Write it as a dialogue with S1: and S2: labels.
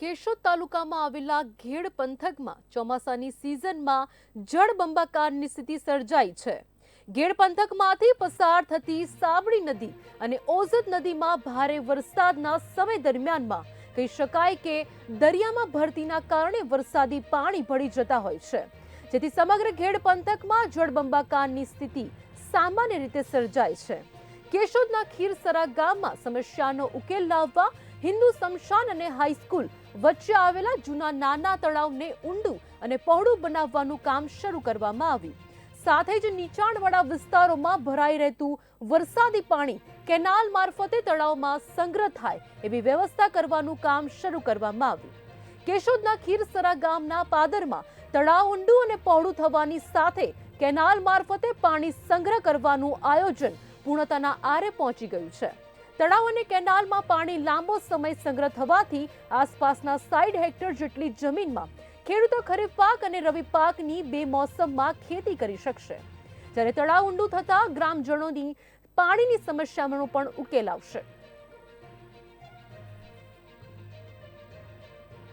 S1: કેશોદ તાલુકામાં આવેલા ઘેડ પંથકમાં ચોમાસાની સિઝનમાં જળબંબાકારની સ્થિતિ સર્જાઈ છે. ઘેડ પંથકમાંથી પસાર થતી સાબડી નદી અને ઓઝત નદીમાં ભારે વરસાદના સમય દરમિયાનમાં કહી શકાય કે દરિયામાં ભરતીના કારણે વરસાદી પાણી ભળી જતા હોય છે. જેથી સમગ્ર ઘેડ પંથકમાં જળબંબાકારની સ્થિતિ સામાન્ય રીતે સર્જાય છે. કેશોદના ખીરસરા ગામમાં સમસ્યાનો ઉકેલ લાવવા હિન્દુ સમશાન અને હાઈસ્કૂલ વચ્ચે આવેલા જૂના નાના તળાવને ઊંડું અને પહોળું બનાવવાનું કામ શરૂ કરવામાં આવ્યું. સાથે જ નીચાણવાળા વિસ્તારોમાં ભરાઈ રહેતું વરસાદી પાણી કેનાલ મારફતે તળાવમાં સંગ્રહ થાય એવી વ્યવસ્થા કરવાનું કામ શરૂ કરવામાં આવ્યું. કેશોદના ખીરસરા ગામના પાદરમાં તળાવ ઊંડું અને પહોળું થવાની સાથે કેનાલ મારફતે પાણી સંગ્રહ કરવાનું આયોજન પૂર્ણતાના આરે પહોંચી ગયું છે. તળાવ અને કેનાલમાં પાણી લાંબો સમય સંગ્રહ થવાથી આસપાસના સાઈડ હેક્ટર જેટલી જમીનમાં ખેડૂતો ખરીફ પાક અને રવિ પાકની બે મોસમમાં ખેતી કરી શકશે. જ્યારે તળાવ ઊંડું થતાં ગ્રામજનોની પાણીની સમસ્યાનો પણ ઉકેલ આવશે.